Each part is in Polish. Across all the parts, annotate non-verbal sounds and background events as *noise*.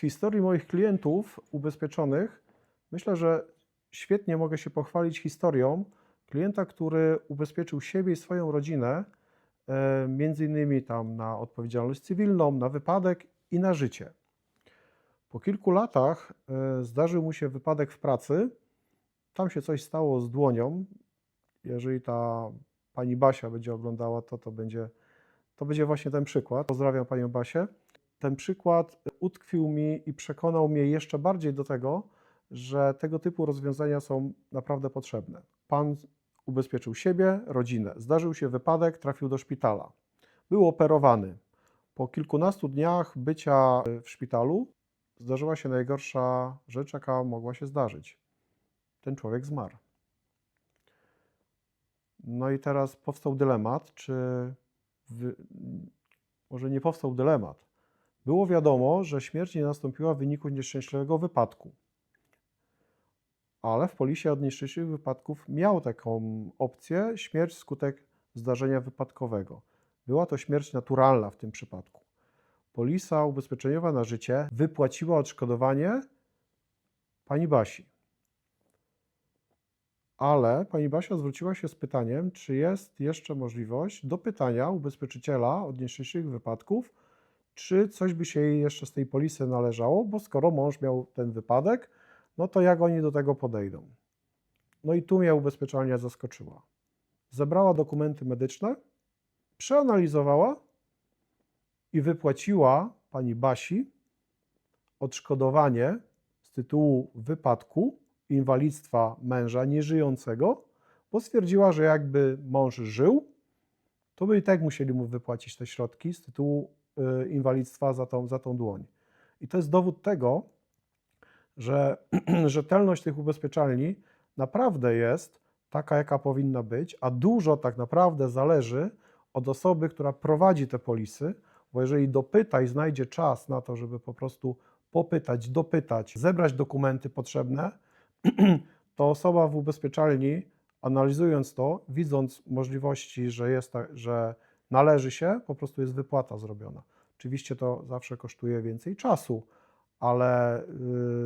historii moich klientów ubezpieczonych myślę, że świetnie mogę się pochwalić historią klienta, który ubezpieczył siebie i swoją rodzinę, e, między innymi tam na odpowiedzialność cywilną, na wypadek i na życie. Po kilku latach e, zdarzył mu się wypadek w pracy. Tam się coś stało z dłonią. Jeżeli ta pani Basia będzie oglądała to, to będzie, to będzie właśnie ten przykład. Pozdrawiam panią Basię. Ten przykład utkwił mi i przekonał mnie jeszcze bardziej do tego, że tego typu rozwiązania są naprawdę potrzebne. Pan ubezpieczył siebie, rodzinę. Zdarzył się wypadek, trafił do szpitala. Był operowany. Po kilkunastu dniach bycia w szpitalu zdarzyła się najgorsza rzecz, jaka mogła się zdarzyć. Ten człowiek zmarł. No i teraz powstał dylemat, czy wy... może nie powstał dylemat. Było wiadomo, że śmierć nie nastąpiła w wyniku nieszczęśliwego wypadku. Ale w polisie od nieszczęśliwych wypadków miał taką opcję śmierć wskutek zdarzenia wypadkowego. Była to śmierć naturalna w tym przypadku. Polisa ubezpieczeniowa na życie wypłaciła odszkodowanie pani Basi. Ale pani Basia zwróciła się z pytaniem, czy jest jeszcze możliwość dopytania ubezpieczyciela od nieszczęśliwych wypadków, czy coś by się jej jeszcze z tej polisy należało, bo skoro mąż miał ten wypadek, no to jak oni do tego podejdą? No i tu mnie ubezpieczalnia zaskoczyła. Zebrała dokumenty medyczne, przeanalizowała i wypłaciła pani Basi odszkodowanie z tytułu wypadku, inwalidztwa męża nieżyjącego, bo stwierdziła, że jakby mąż żył, to by i tak musieli mu wypłacić te środki z tytułu inwalidztwa za tą, za tą dłoń. I to jest dowód tego, że *clears throat* rzetelność tych ubezpieczalni naprawdę jest taka, jaka powinna być, a dużo tak naprawdę zależy od osoby, która prowadzi te polisy, bo jeżeli dopyta i znajdzie czas na to, żeby po prostu popytać, dopytać, zebrać dokumenty potrzebne, *clears throat* to osoba w ubezpieczalni, analizując to, widząc możliwości, że, jest że należy się, po prostu jest wypłata zrobiona. Oczywiście to zawsze kosztuje więcej czasu, ale y,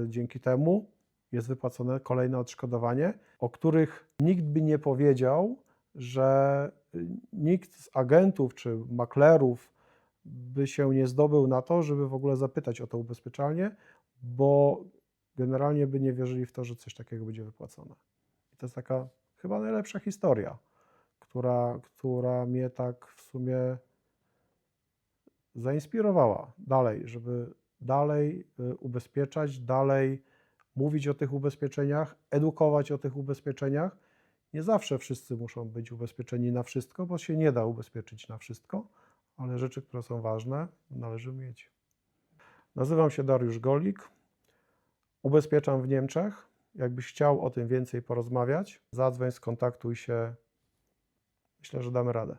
dzięki temu jest wypłacone kolejne odszkodowanie, o których nikt by nie powiedział, że y, nikt z agentów czy maklerów by się nie zdobył na to, żeby w ogóle zapytać o to ubezpieczalnie, bo generalnie by nie wierzyli w to, że coś takiego będzie wypłacone. I to jest taka chyba najlepsza historia, która, która mnie tak w sumie zainspirowała dalej, żeby dalej y, ubezpieczać, dalej mówić o tych ubezpieczeniach, edukować o tych ubezpieczeniach. Nie zawsze wszyscy muszą być ubezpieczeni na wszystko, bo się nie da ubezpieczyć na wszystko, ale rzeczy, które są ważne, należy mieć. Nazywam się Dariusz Golik. Ubezpieczam w Niemczech. Jakbyś chciał o tym więcej porozmawiać, zadzwoń, skontaktuj się. Myślę, że damy radę.